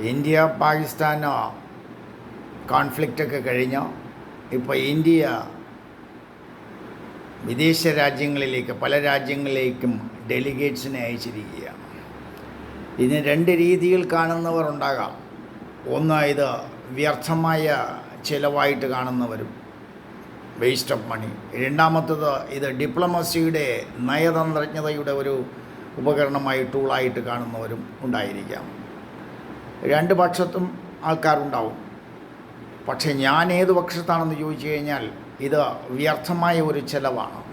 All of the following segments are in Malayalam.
ഇന്ത്യ പാകിസ്ഥാൻ കോൺഫ്ലിക്റ്റൊക്കെ കഴിഞ്ഞോ? ഇപ്പോൾ ഇന്ത്യ വിദേശ രാജ്യങ്ങളിലേക്ക് പല രാജ്യങ്ങളിലേക്കും ഡെലിഗേറ്റ്സിനെ അയച്ചിരിക്കുകയാണ്. ഇതിന് രണ്ട് രീതിയിൽ കാണുന്നവർ ഉണ്ടാകാം. ഒന്ന് ഇത് വ്യർത്ഥമായ ചിലവായിട്ട് കാണുന്നവരും വേസ്റ്റ് ഓഫ് മണി രണ്ടാമത്തത് ഇത് ഡിപ്ലോമസിയുടെ നയതന്ത്രജ്ഞതയുടെ ഒരു ഉപകരണമായി ടൂളായിട്ട് കാണുന്നവരും ഉണ്ടായിരിക്കാം. രണ്ട് പക്ഷത്തും ആൾക്കാരുണ്ടാവും. പക്ഷേ ഞാൻ ഏത് പക്ഷത്താണെന്ന് ചോദിച്ചു കഴിഞ്ഞാൽ ഇത് വ്യർത്ഥമായ ഒരു ചിലവാണ്.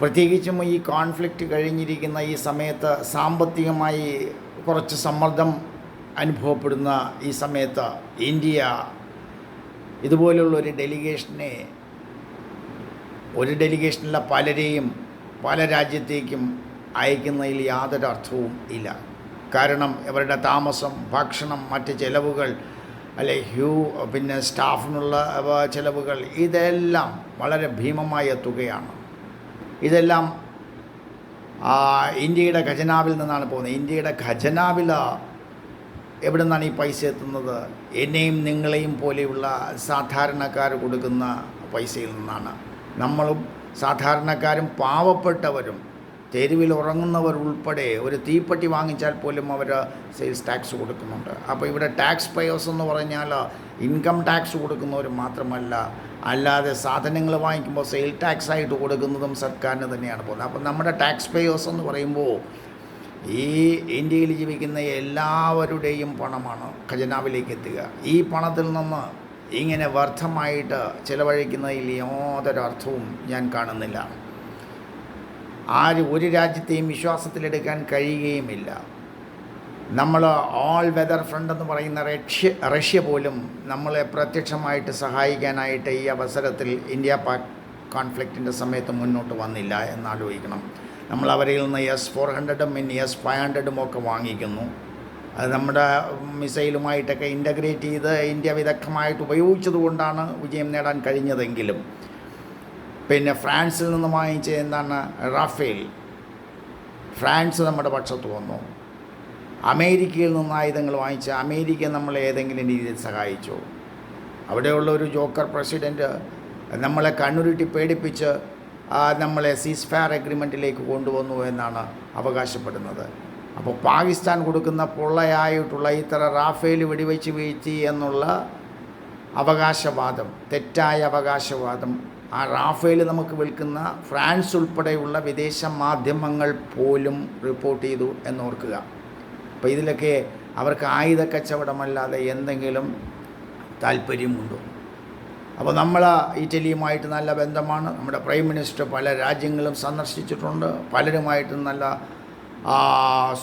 പ്രത്യേകിച്ചും ഈ കോൺഫ്ലിക്റ്റ് കഴിഞ്ഞിരിക്കുന്ന ഈ സമയത്ത് സാമ്പത്തികമായി കുറച്ച് സമ്മർദ്ദം അനുഭവപ്പെടുന്ന ഈ സമയത്ത് ഇന്ത്യ ഇതുപോലുള്ള ഒരു ഡെലിഗേഷനെ ഒരു ഡെലിഗേഷനിലെ പലരെയും പല രാജ്യത്തേക്കും അയക്കുന്നതിൽ യാതൊരു അർത്ഥവും ഇല്ല. കാരണം അവരുടെ താമസം ഭക്ഷണം മറ്റ് ചിലവുകൾ അല്ലെ ഹ്യൂ പിന്നെ സ്റ്റാഫിനുള്ള ചിലവുകൾ ഇതെല്ലാം വളരെ ഭീമമായ തുകയാണ്. ഇതെല്ലാം ഇന്ത്യയുടെ ഖജനാവിൽ നിന്നാണ് പോകുന്നത്. ഇന്ത്യയുടെ ഖജനാവിൽ എവിടെ നിന്നാണ് ഈ പൈസ എത്തുന്നത്? എന്നെയും നിങ്ങളെയും പോലെയുള്ള സാധാരണക്കാർ കൊടുക്കുന്ന പൈസയിൽ നിന്നാണ്. നമ്മളും സാധാരണക്കാരും പാവപ്പെട്ടവരും തെരുവിൽ ഉറങ്ങുന്നവർ ഉൾപ്പെടെ ഒരു തീപ്പെട്ടി വാങ്ങിച്ചാൽ പോലും അവർ സെയിൽസ് ടാക്സ് കൊടുക്കുന്നുണ്ട്. അപ്പോൾ ഇവിടെ ടാക്സ് പേയേഴ്സ് എന്ന് പറഞ്ഞാൽ ഇൻകം ടാക്സ് കൊടുക്കുന്നവർ മാത്രമല്ല അല്ലാതെ സാധനങ്ങൾ വാങ്ങിക്കുമ്പോൾ സെയിൽ ടാക്സ് ആയിട്ട് കൊടുക്കുന്നതും സർക്കാരിന് തന്നെയാണ് പോകുന്നത്. അപ്പോൾ നമ്മുടെ ടാക്സ് പേയേഴ്സ് എന്ന് പറയുമ്പോൾ ഈ ഇന്ത്യയിൽ ജീവിക്കുന്ന എല്ലാവരുടെയും പണമാണ് ഖജനാവിലേക്ക് എത്തുക. ഈ പണത്തിൽ നിന്ന് ഇങ്ങനെ വ്യർത്ഥമായിട്ട് ചിലവഴിക്കുന്നതിൽ യാതൊരു അർത്ഥവും ഞാൻ കാണുന്നില്ല. ആര് ഒരു രാജ്യത്തെയും വിശ്വാസത്തിലെടുക്കാൻ കഴിയുകയുമില്ല. നമ്മൾ ഓൾ വെതർ ഫ്രണ്ട് എന്ന് പറയുന്ന റഷ്യ റഷ്യ പോലും നമ്മളെ പ്രത്യക്ഷമായിട്ട് സഹായിക്കാനായിട്ട് ഈ അവസരത്തിൽ ഇന്ത്യ പാക് കോൺഫ്ലിക്റ്റിന്റെ സമയത്ത് മുന്നോട്ട് വന്നില്ല എന്നാലോചിക്കണം. നമ്മൾ അവരിൽ നിന്ന് എസ് ഫോർ ഹൺഡ്രഡും ഇനി എസ് ഫൈവ് ഹൺഡ്രഡും ഒക്കെ വാങ്ങിക്കുന്നു. അത് നമ്മുടെ മിസൈലുമായിട്ടൊക്കെ ഇന്റഗ്രേറ്റ് ചെയ്ത് ഇന്ത്യ വിദഗ്ധമായിട്ട് ഉപയോഗിച്ചതുകൊണ്ടാണ് വിജയം നേടാൻ കഴിഞ്ഞതെങ്കിലും പിന്നെ ഫ്രാൻസിൽ നിന്ന് വാങ്ങിച്ച എന്താണ്? റാഫേൽ. ഫ്രാൻസ് നമ്മുടെ പക്ഷത്ത് വന്നു. അമേരിക്കയിൽ നിന്ന് ആയുധങ്ങൾ വാങ്ങിച്ച അമേരിക്ക നമ്മളെ ഏതെങ്കിലും രീതിയിൽ സഹായിച്ചു. അവിടെയുള്ള ഒരു ജോക്കർ പ്രസിഡന്റ് നമ്മളെ കണ്ണുരുട്ടി പേടിപ്പിച്ച് നമ്മളെ സീസ് ഫയർ അഗ്രിമെന്റിലേക്ക് കൊണ്ടുവന്നു എന്നാണ് അവകാശപ്പെടുന്നത്. അപ്പോൾ പാകിസ്ഥാൻ കൊടുക്കുന്ന പൊള്ളയായിട്ടുള്ള ഇത്ര റാഫേൽ വെടിവെച്ച് വീഴ്ത്തി എന്നുള്ള അവകാശവാദം തെറ്റായ അവകാശവാദം ആ റാഫേൽ നമുക്ക് വിൽക്കുന്ന ഫ്രാൻസ് ഉൾപ്പെടെയുള്ള വിദേശ മാധ്യമങ്ങൾ പോലും റിപ്പോർട്ട് ചെയ്തു എന്നോർക്കുക. അപ്പോൾ ഇതിലൊക്കെ അവർക്ക് ആയുധ കച്ചവടമല്ലാതെ എന്തെങ്കിലും താല്പര്യമുണ്ടോ? അപ്പോൾ നമ്മൾ ഇറ്റലിയുമായിട്ട് നല്ല ബന്ധമാണ്. നമ്മുടെ പ്രൈം മിനിസ്റ്റർ പല രാജ്യങ്ങളും സന്ദർശിച്ചിട്ടുണ്ട്. പലരുമായിട്ട് നല്ല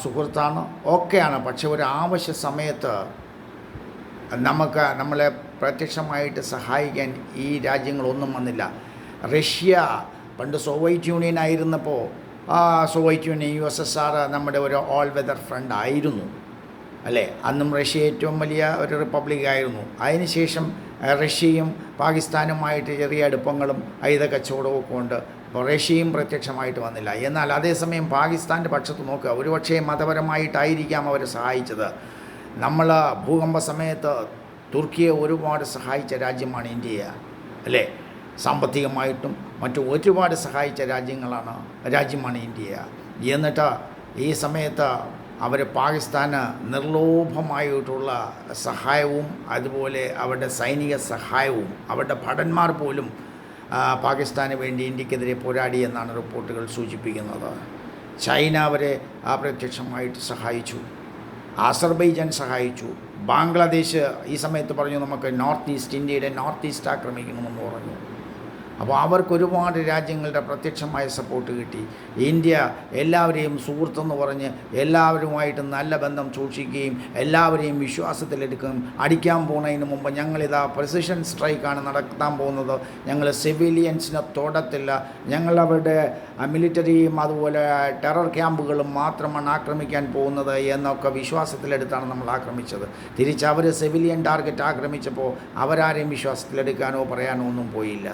സുഹൃത്താണ്. ഓക്കെയാണ് പക്ഷെ ഒരു ആവശ്യ സമയത്ത് നമുക്ക് നമ്മളെ പ്രത്യക്ഷമായിട്ട് സഹായിക്കാൻ ഈ രാജ്യങ്ങളൊന്നും വന്നില്ല. റഷ്യ പണ്ട് സോവിയറ്റ് യൂണിയൻ ആയിരുന്നപ്പോൾ ആ Soviet Union U S S R നമ്മുടെ ഒരു ഓൾ വെതർ ഫ്രണ്ട് ആയിരുന്നു. അല്ലേ? അന്നും റഷ്യ ഏറ്റവും വലിയ ഒരു റിപ്പബ്ലിക് ആയിരുന്നു. അതിനുശേഷം റഷ്യയും പാകിസ്ഥാനുമായിട്ട് ചെറിയ അടുപ്പങ്ങളും ഐത കച്ചവടവും ഒക്കെ ഉണ്ട് അപ്പോൾ റഷ്യയും പ്രത്യക്ഷമായിട്ട് വന്നില്ല. എന്നാൽ അതേസമയം പാകിസ്ഥാന്റെ പക്ഷത്ത് നോക്കുക. ഒരുപക്ഷേ മതപരമായിട്ടായിരിക്കാം അവർ സഹായിച്ചത്. നമ്മൾ ഭൂകമ്പ സമയത്ത് തുർക്കിയെ ഒരുപാട് സഹായിച്ച രാജ്യമാണ് ഇന്ത്യ അല്ലേ? സാമ്പത്തികമായിട്ടും മറ്റു ഒരുപാട് സഹായിച്ച രാജ്യങ്ങളാണ് രാജ്യമാണ് ഇന്ത്യ. എന്നിട്ട് ഈ സമയത്ത് അവർ പാകിസ്ഥാന് നിർലോഭമായിട്ടുള്ള സഹായവും അതുപോലെ അവരുടെ സൈനിക സഹായവും അവരുടെ ഭടന്മാർ പോലും പാകിസ്ഥാന് വേണ്ടി ഇന്ത്യക്കെതിരെ പോരാടി എന്നാണ് റിപ്പോർട്ടുകൾ സൂചിപ്പിക്കുന്നത്. ചൈന അവരെ അപ്രത്യക്ഷമായിട്ട് സഹായിച്ചു. ആസർബൈജാൻ സഹായിച്ചു. ബാംഗ്ലാദേശ് ഈ സമയത്ത് പറഞ്ഞു നമുക്ക് നോർത്ത് ഈസ്റ്റ് ഇന്ത്യയുടെ നോർത്ത് ഈസ്റ്റ് ആക്രമിക്കണമെന്ന് പറഞ്ഞു. അപ്പോൾ അവർക്ക് ഒരുപാട് രാജ്യങ്ങളുടെ പ്രത്യക്ഷമായ സപ്പോർട്ട് കിട്ടി. ഇന്ത്യ എല്ലാവരെയും സുഹൃത്തെന്ന് പറഞ്ഞ് എല്ലാവരുമായിട്ട് നല്ല ബന്ധം സൂക്ഷിക്കുകയും എല്ലാവരെയും വിശ്വാസത്തിലെടുക്കുകയും അടിക്കാൻ പോകുന്നതിന് മുമ്പ് ഞങ്ങളിതാ പ്രിസിഷൻ സ്ട്രൈക്കാണ് നടത്താൻ പോകുന്നത്. ഞങ്ങൾ സിവിലിയൻസിനെ തൊടത്തില്ല. ഞങ്ങളവരുടെ മിലിറ്ററിയും അതുപോലെ ടെറർ ക്യാമ്പുകളും മാത്രമാണ് ആക്രമിക്കാൻ പോകുന്നത് എന്നൊക്കെ വിശ്വാസത്തിലെടുത്താണ് നമ്മൾ ആക്രമിച്ചത്. തിരിച്ച് അവർ സിവിലിയൻ ടാർഗറ്റ് ആക്രമിച്ചപ്പോൾ അവരാരെയും വിശ്വാസത്തിലെടുക്കാനോ പറയാനോ ഒന്നും പോയില്ല.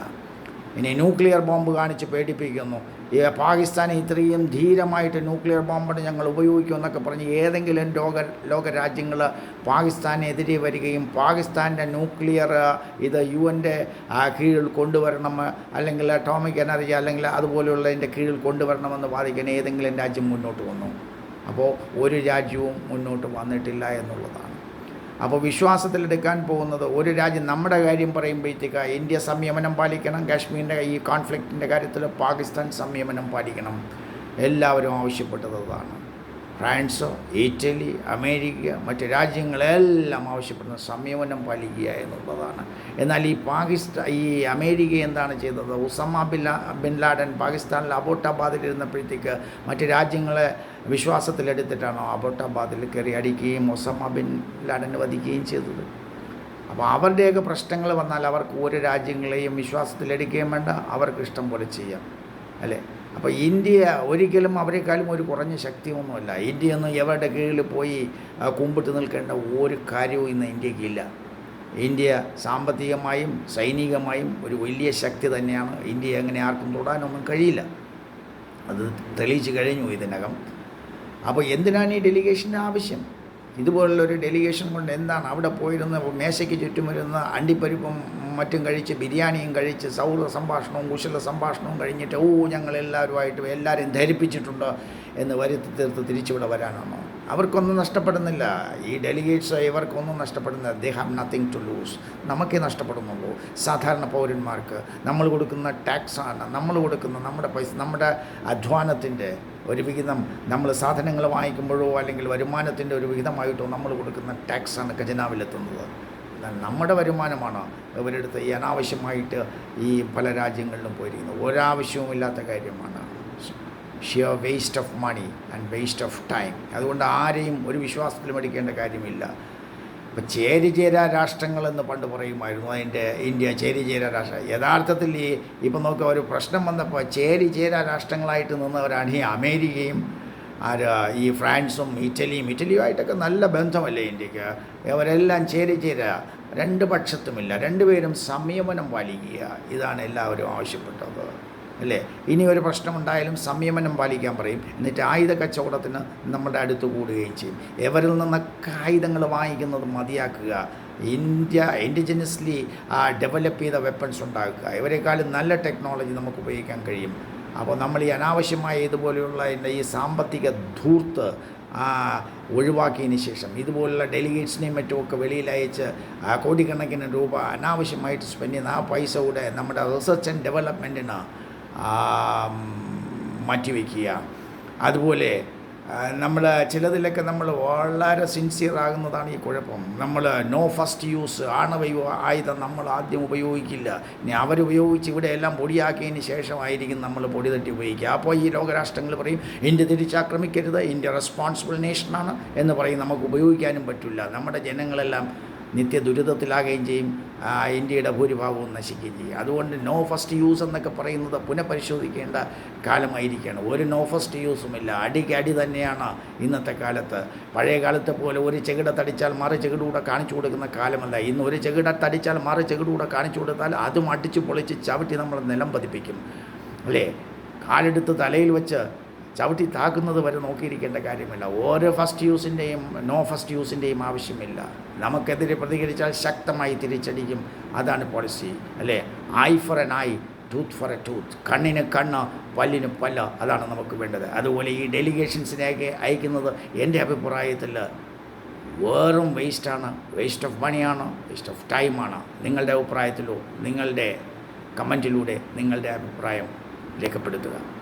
ഇനി ന്യൂക്ലിയർ ബോംബ് കാണിച്ച് പേടിപ്പിക്കുന്നു. ഈ പാകിസ്ഥാനെ ഇത്രയും ധീരമായിട്ട് ന്യൂക്ലിയർ ബോംബ് ഞങ്ങൾ ഉപയോഗിക്കും എന്നൊക്കെ പറഞ്ഞ് ഏതെങ്കിലും ലോക ലോകരാജ്യങ്ങൾ പാകിസ്ഥാനെതിരെ വരികയും പാകിസ്ഥാന്റെ ന്യൂക്ലിയർ ഇത് യു എന്റെ കീഴിൽ കൊണ്ടുവരണം അല്ലെങ്കിൽ അറ്റോമിക് എനർജി അല്ലെങ്കിൽ അതുപോലെയുള്ളതിന്റെ കീഴിൽ കൊണ്ടുവരണമെന്ന് വാദിക്കാൻ ഏതെങ്കിലും രാജ്യം മുന്നോട്ട് വന്നു. അപ്പോൾ ഒരു രാജ്യവും മുന്നോട്ട് വന്നിട്ടില്ല എന്നുള്ളതാണ്. അപ്പോൾ വിശ്വാസത്തിലെടുക്കാൻ പോകുന്നത് ഒരു രാജ്യം നമ്മുടെ കാര്യം പറയുമ്പോഴത്തേക്ക് ഇന്ത്യ സംയമനം പാലിക്കണം കാശ്മീരിന്റെ ഈ കോൺഫ്ലിക്റ്റിന്റെ കാര്യത്തിൽ പാകിസ്ഥാൻ സംയമനം പാലിക്കണം. എല്ലാവരും ആവശ്യപ്പെട്ടതാണ് ഫ്രാൻസ് ഇറ്റലി അമേരിക്ക മറ്റ് രാജ്യങ്ങളെല്ലാം ആവശ്യപ്പെടുന്ന സംയമനം പാലിക്കുക എന്നുള്ളതാണ്. എന്നാൽ ഈ പാകിസ്ഥാൻ ഈ അമേരിക്ക എന്താണ് ചെയ്തത്? ഉസമ ബിൻ ബിൻ ലാഡൻ പാകിസ്ഥാനിൽ അബോട്ടാബാദിലിരുന്നപ്പോഴത്തേക്ക് മറ്റ് രാജ്യങ്ങളെ വിശ്വാസത്തിലെടുത്തിട്ടാണോ അബോട്ടാബാദിൽ കയറി അടിക്കുകയും ഒസമ ബിൻ ലാഡൻ വധിക്കുകയും ചെയ്തത്? അപ്പോൾ അവരുടെയൊക്കെ പ്രശ്നങ്ങൾ വന്നാൽ അവർക്ക് ഒരു രാജ്യങ്ങളെയും വിശ്വാസത്തിലെടുക്കുകയും വേണ്ട അവർക്ക് ഇഷ്ടം പോലെ ചെയ്യാം അല്ലേ? അപ്പോൾ ഇന്ത്യ ഒരിക്കലും അവരെക്കാളും ഒരു കുറഞ്ഞ ശക്തിയൊന്നുമല്ല. ഇന്ത്യ ഒന്നും എവരുടെ കീഴിൽ പോയി കുമ്പിട്ട് നിൽക്കേണ്ട ഒരു കാര്യവും ഇന്ന് ഇന്ത്യക്കില്ല ഇന്ത്യ സാമ്പത്തികമായും സൈനികമായും ഒരു വലിയ ശക്തി തന്നെയാണ്. ഇന്ത്യ അങ്ങനെ ആർക്കും തൊടാനൊന്നും കഴിയില്ല. അത് തെളിയിച്ച് കഴിഞ്ഞു ഇതിനകം. അപ്പോൾ എന്തിനാണ് ഈ ഡെലിഗേഷന്റെ ആവശ്യം? ഇതുപോലുള്ളൊരു ഡെലിഗേഷൻ കൊണ്ട് എന്താണ് അവിടെ പോയിരുന്ന് മേശയ്ക്ക് ചുറ്റും ഇരുന്ന് അണ്ടിപ്പരിപ്പും മറ്റും കഴിച്ച് ബിരിയാണിയും കഴിച്ച് സൗഹൃദ സംഭാഷണവും കുശല സംഭാഷണവും കഴിഞ്ഞിട്ട് ഓ ഞങ്ങളെല്ലാവരുമായിട്ട് എല്ലാവരെയും ധരിപ്പിച്ചിട്ടുണ്ട് എന്ന് വരുത്തി തീർത്ത് തിരിച്ചിവിടെ വരാനാണോ? അവർക്കൊന്നും നഷ്ടപ്പെടുന്നില്ല. ഈ ഡെലിഗേറ്റ്സ് ഇവർക്കൊന്നും നഷ്ടപ്പെടുന്നില്ല. They have nothing to lose നമുക്കേ നഷ്ടപ്പെടുന്നുള്ളൂ. സാധാരണ പൗരന്മാർക്ക് നമ്മൾ കൊടുക്കുന്ന ടാക്സാണ് നമ്മൾ കൊടുക്കുന്ന നമ്മുടെ പൈസ നമ്മുടെ അധ്വാനത്തിന്റെ ഒരു വിഹിതം നമ്മൾ സാധനങ്ങൾ വാങ്ങിക്കുമ്പോഴോ അല്ലെങ്കിൽ വരുമാനത്തിന്റെ ഒരു വിഹിതമായിട്ടോ നമ്മൾ കൊടുക്കുന്ന ടാക്സാണ് ഖജനാവിലെത്തുന്നത്. നമ്മുടെ വരുമാനമാണ് ഇവരെടുത്ത് ഈ അനാവശ്യമായിട്ട് ഈ പല രാജ്യങ്ങളിലും പോയിരിക്കുന്നത്? ഒരാവശ്യവും ഇല്ലാത്ത കാര്യമാണ്. Sheer waste of money and waste of time അതുകൊണ്ട് ആരെയും ഒരു വിശ്വാസത്തിലും എടുക്കേണ്ട കാര്യമില്ല. ഇപ്പം ചേരിചേരാ രാഷ്ട്രങ്ങളെന്ന് പണ്ട് പറയുമായിരുന്നു. അതിന്റെ ഇന്ത്യ ചേരിചേരാ രാഷ്ട്രം. യഥാർത്ഥത്തിൽ ഈ ഇപ്പം നോക്കുക ഒരു പ്രശ്നം വന്നപ്പോൾ ചേരിചേരാ രാഷ്ട്രങ്ങളായിട്ട് നിന്നവരാണ് ഈ അമേരിക്കയും ആര് ഈ ഫ്രാൻസും ഇറ്റലിയും. ഇറ്റലിയുമായിട്ടൊക്കെ നല്ല ബന്ധമല്ലേ ഇന്ത്യയ്ക്ക്? അവരെല്ലാം ചേരിചേരാ രണ്ട് പക്ഷത്തുമില്ല. രണ്ടുപേരും സംയമനം പാലിക്കുക. ഇതാണ് എല്ലാവരും ആവശ്യപ്പെട്ടത്. അല്ലേ? ഇനി ഒരു പ്രശ്നമുണ്ടായാലും സംയമനം പാലിക്കാൻ പറയും. എന്നിട്ട് ആയുധ കച്ചവടത്തിന് നമ്മുടെ അടുത്ത് കൂടുകയും ചെയ്യും. എവരിൽ നിന്നൊക്കെ ആയുധങ്ങൾ വാങ്ങിക്കുന്നത് മതിയാക്കുക. ഇന്ത്യ ഇൻഡിജിനസ്ലി ഡെവലപ്പ് ചെയ്ത വെപ്പൺസ് ഉണ്ടാക്കുക. ഇവരെക്കാളും നല്ല ടെക്നോളജി നമുക്ക് ഉപയോഗിക്കാൻ കഴിയും. അപ്പോൾ നമ്മൾ ഈ അനാവശ്യമായ ഇതുപോലെയുള്ള ഈ സാമ്പത്തിക ധൂർത്ത് ഒഴിവാക്കിയതിന് ശേഷം ഇതുപോലുള്ള ഡെലിഗേറ്റ്സിനെയും മറ്റുമൊക്കെ ആ, കോടിക്കണക്കിന് രൂപ അനാവശ്യമായിട്ട് സ്പെൻഡ് ചെയ്യുന്ന ആ പൈസ കൂടെ നമ്മുടെ റിസർച്ച് ആൻഡ് ഡെവലപ്മെന്റിന് മാറ്റിവെക്കുക. അതുപോലെ നമ്മൾ ചിലതിലൊക്കെ നമ്മൾ വളരെ സിൻസിയർ ആകുന്നതാണ് ഈ കുഴപ്പം. നമ്മൾ നോ ഫസ്റ്റ് യൂസ് ആണവ ആയുധം നമ്മൾ ആദ്യം ഉപയോഗിക്കില്ല. ഇനി അവരുപയോഗിച്ച് ഇവിടെ എല്ലാം പൊടിയാക്കിയതിന് ശേഷമായിരിക്കും നമ്മൾ പൊടി തട്ടി ഉപയോഗിക്കുക. അപ്പോൾ ഈ ലോകരാഷ്ട്രങ്ങൾ പറയും ഇന്ത്യ തിരിച്ചാക്രമിക്കരുത് ഇന്ത്യ റെസ്പോൺസിബിൾ നേഷനാണ് എന്ന് പറയും. നമുക്ക് ഉപയോഗിക്കാനും പറ്റില്ല. നമ്മുടെ ജനങ്ങളെല്ലാം നിത്യ ദുരിതത്തിലാകുകയും ചെയ്യും ഇന്ത്യയുടെ ഭൂരിഭാഗവും നശിക്കുകയും ചെയ്യും. അതുകൊണ്ട് നോ ഫസ്റ്റ് യൂസ് എന്നൊക്കെ പറയുന്നത് പുനഃപരിശോധിക്കേണ്ട കാലമായിരിക്കുകയാണ്. ഒരു നോ ഫസ്റ്റ് യൂസും ഇല്ല. അടി തന്നെയാണ് ഇന്നത്തെ കാലത്ത്. പഴയ കാലത്തെ പോലെ ഒരു ചെകിട തടിച്ചാൽ മറു ചെകിടൂടെ കാണിച്ചു കൊടുക്കുന്ന കാലമല്ല. ഇന്ന് ഒരു ചെകിട തടിച്ചാൽ മറു ചെകിടൂടെ കാണിച്ചു കൊടുത്താൽ അതും അടിച്ച് പൊളിച്ച് ചവിട്ടി നമ്മൾ നിലം പതിപ്പിക്കും. അല്ലേ? കാലെടുത്ത് തലയിൽ വെച്ച് ചവിട്ടി താക്കുന്നത് വരെ നോക്കിയിരിക്കേണ്ട കാര്യമില്ല. ഓരോ ഫസ്റ്റ് യൂസിന്റെയും നോ ഫസ്റ്റ് യൂസിന്റെയും ആവശ്യമില്ല. നമുക്കെതിരെ പ്രതികരിച്ചാൽ ശക്തമായി തിരിച്ചടിക്കും. അതാണ് പോളിസി അല്ലേ? Eye for an eye tooth for a tooth കണ്ണിന് കണ്ണ് പല്ലിന് പല്ല്. അതാണ് നമുക്ക് വേണ്ടത്. അതുപോലെ ഈ ഡെലിഗേഷൻസിനെയൊക്കെ അയക്കുന്നത് എന്റെ അഭിപ്രായത്തിൽ വെറും വേസ്റ്റാണ് വേസ്റ്റ് ഓഫ് മണിയാണ് വേസ്റ്റ് ഓഫ് ടൈമാണ് നിങ്ങളുടെ അഭിപ്രായത്തിലോ നിങ്ങളുടെ കമന്റിലൂടെ നിങ്ങളുടെ അഭിപ്രായം രേഖപ്പെടുത്തുക.